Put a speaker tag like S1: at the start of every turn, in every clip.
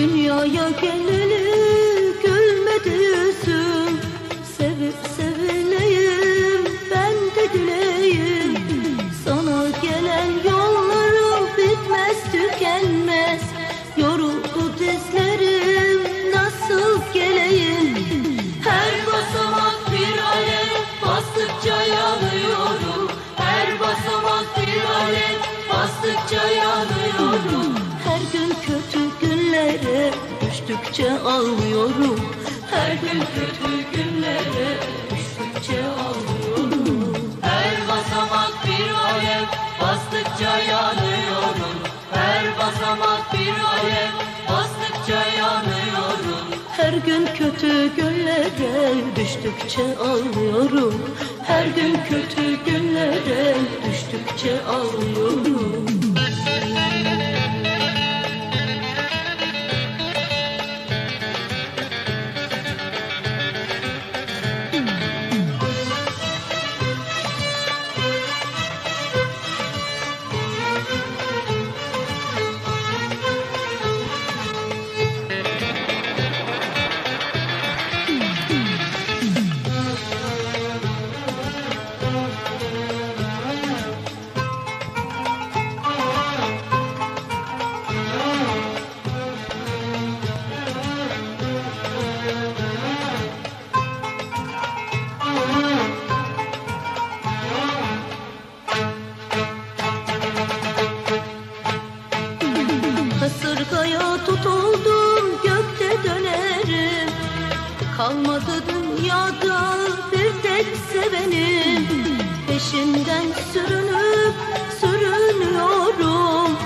S1: Dünyaya geleli gülmedi yüzüm düştükçe ağlıyorum. Her gün kötü günlere düştükçe ağlıyorum.
S2: Her basamak bir alev bastıkça yanıyorum. Her basamak bir alev bastıkça yanıyorum.
S1: Her gün kötü günlere düştükçe ağlıyorum. Her gün kötü günlere düştükçe ağlıyorum Kalmadı dünyada bir tek sevenim. Peşinden sürünüp sürünüyorum.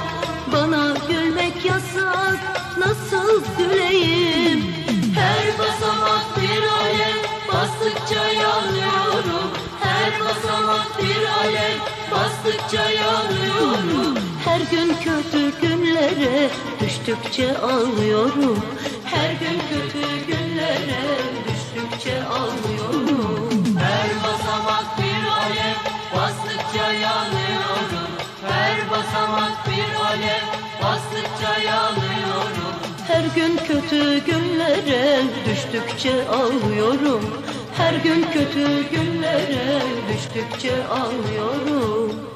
S1: Bana gülmek yasak nasıl güleyim?
S2: Her basamak bir alev bastıkça yanıyorum. Her basamak bir alev bastıkça yanıyorum.
S1: Her gün kötü günlere düştükçe ağlıyorum. Her gün kötü günlere düştükçe ağlıyorum.
S2: Her basamak bir alev bastıkça yanıyorum. Her basamak bir alev bastıkça yanıyorum.
S1: Her gün kötü günlere düştükçe ağlıyorum. Her gün kötü günlere düştükçe ağlıyorum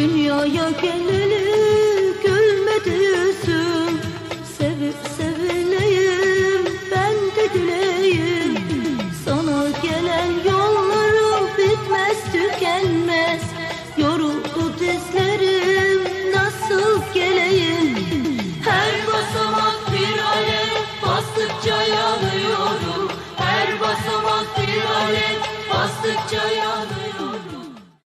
S1: Dünyaya geleli gülmedüsün Sevip sevileyim ben de güleyim Sana gelen yollarım bitmez tükenmez.